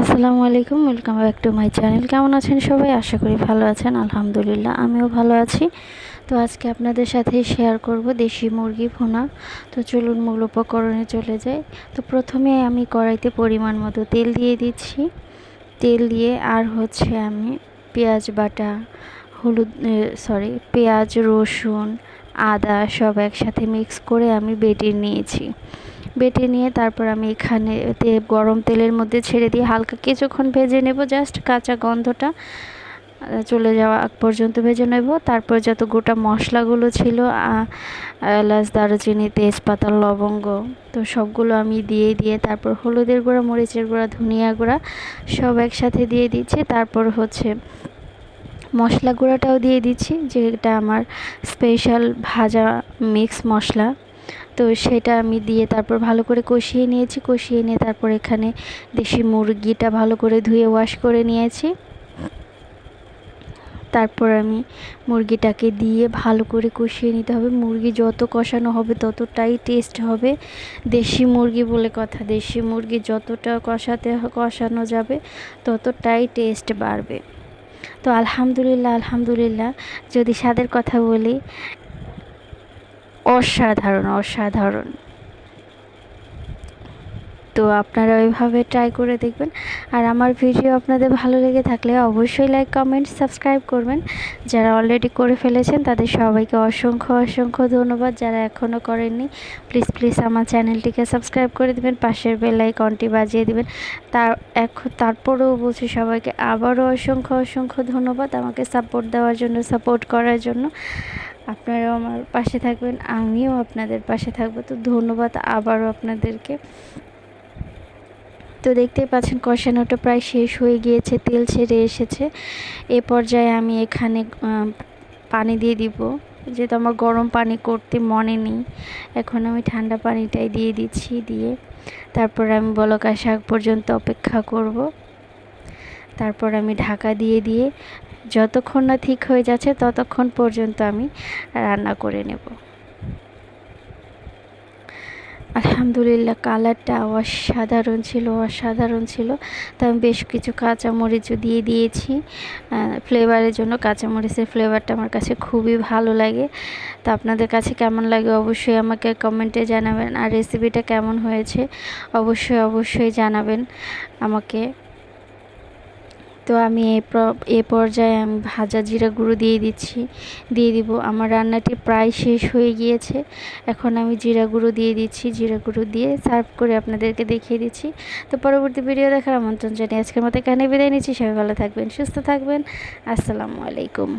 আসসালামু আলাইকুম welcome back to my channel কেমন আছেন সবাই? আশা করি ভালো আছেন, আলহামদুলিল্লাহ, আমিও ভালো আছি। তো আজকে আপনাদের সাথে শেয়ার করব দেশি মুরগি ভুনা। তো চলুন মূল উপকরণে চলে যাই। তো প্রথমে আমি কড়াইতে পরিমাণ মতো তেল দিয়ে দিচ্ছি। তেল দিয়ে আর হচ্ছে আমি পেঁয়াজ বাটা, হলুদ সরি পেঁয়াজ, রসুন, আদা সব একসাথে মিক্স করে আমি বেটে নিয়েছি। বেটে নিয়ে তারপর আমি এখানে গরম তেলের মধ্যে ছেড়ে দিয়ে হালকা কিছুক্ষণ ভেজে নেব, জাস্ট কাঁচা গন্ধটা। চলে যাওয়া আগ পর্যন্ত ভেজে নেব। তারপর যত গোটা মশলাগুলো ছিল এলাচ, দারুচিনি, তেজপাতা, লবঙ্গ, তো সবগুলো আমি দিয়ে দিয়ে তারপর হলুদের গুঁড়া, মরিচের গুঁড়া, ধনিয়া গুঁড়া সব একসাথে দিয়ে দিচ্ছি। তারপর হচ্ছে মশলা গুঁড়াটাও দিয়ে দিচ্ছি, যেটা আমার স্পেশাল ভাজা মিক্স মশলা। তো সেটা আমি দিয়ে তারপর ভালো করে কষিয়ে নিয়েছি, কষিয়ে নিয়ে তারপর এখানে দেশি মুরগিটা ভালো করে ধুয়ে ওয়াশ করে নিয়েছি। তারপর আমি মুরগিটাকে দিয়ে ভালো করে কষিয়ে নিতে হবে। মুরগি যত কষানো হবে ততটাই টেস্ট হবে। দেশি মুরগি বলে কথা, দেশি মুরগি যতটা কষাতে কষানো যাবে ততটাই টেস্ট বাড়বে। তো আলহামদুলিল্লাহ আলহামদুলিল্লাহ, যদি স্বাদের কথা বলি অসাধারণ অসাধারণ। তো আপনারা ওইভাবে ট্রাই করে দেখবেন। আর আমার ভিডিও আপনাদের ভালো লেগে থাকলে অবশ্যই লাইক কমেন্ট সাবস্ক্রাইব করবেন। যারা অলরেডি করে ফেলেছেন, তাদের সবাইকে অসংখ্য অসংখ্য ধন্যবাদ। যারা এখনও করেননি প্লিজ প্লিজ আমার চ্যানেলটিকে সাবস্ক্রাইব করে দেবেন। পাশের বেল আইকনটি বাজিয়ে দেবেন। তার এখন, তারপরেও বলছি সবাইকে আবারও অসংখ্য অসংখ্য ধন্যবাদ আমাকে সাপোর্ট দেওয়ার জন্য সাপোর্ট করার জন্য। আপনারাও আমার পাশে থাকবেন, আমিও আপনাদের পাশে থাকব। তো ধন্যবাদ আবারও আপনাদেরকে। তো দেখতেই পাচ্ছেন কষানোটা প্রায় শেষ হয়ে গিয়েছে, তেল ছেড়ে এসেছে। এ পর্যায়ে আমি এখানে পানি দিয়ে দিব। যেহেতু আমার গরম পানি করতে মনে নেই, এখন আমি ঠান্ডা পানিটাই দিয়ে দিচ্ছি, দিয়ে তারপর আমি বলকা শাক পর্যন্ত অপেক্ষা করব। তারপর আমি ঢাকা দিয়ে দিয়ে যতক্ষণ না ঠিক হয়ে যাচ্ছে, ততক্ষণ পর্যন্ত আমি রান্না করে নেব। আলহামদুলিল্লাহ, কালারটা অসাধারণ ছিল অসাধারণ ছিল। তো আমি বেশ কিছু কাঁচামরিচও দিয়ে দিয়েছি। ফ্লেভারের জন্য কাঁচামরিচের ফ্লেভারটা আমার কাছে খুবই ভালো লাগে। তো আপনাদের কাছে কেমন লাগে অবশ্যই আমাকে কমেন্টে জানাবেন। আর রেসিপিটা কেমন হয়েছে, অবশ্যই অবশ্যই জানাবেন আমাকে। তো আমি এ পর্যায়ে আমি ভাজা জিরা গুঁড়ো দিয়ে দিচ্ছি, দিয়ে দিব। আমার রান্নাটি প্রায় শেষ হয়ে গিয়েছে। এখন আমি জিরা গুঁড়ো দিয়ে দিচ্ছি, জিরা গুঁড়ো দিয়ে সার্ভ করে আপনাদেরকে দেখিয়ে দিচ্ছি। তো পরবর্তী ভিডিও দেখার আমন্ত্রণ জানিয়ে আজকের মতো এখানে বিদায় নিচ্ছি। সবাই ভালো থাকবেন, সুস্থ থাকবেন। আসসালামু আলাইকুম।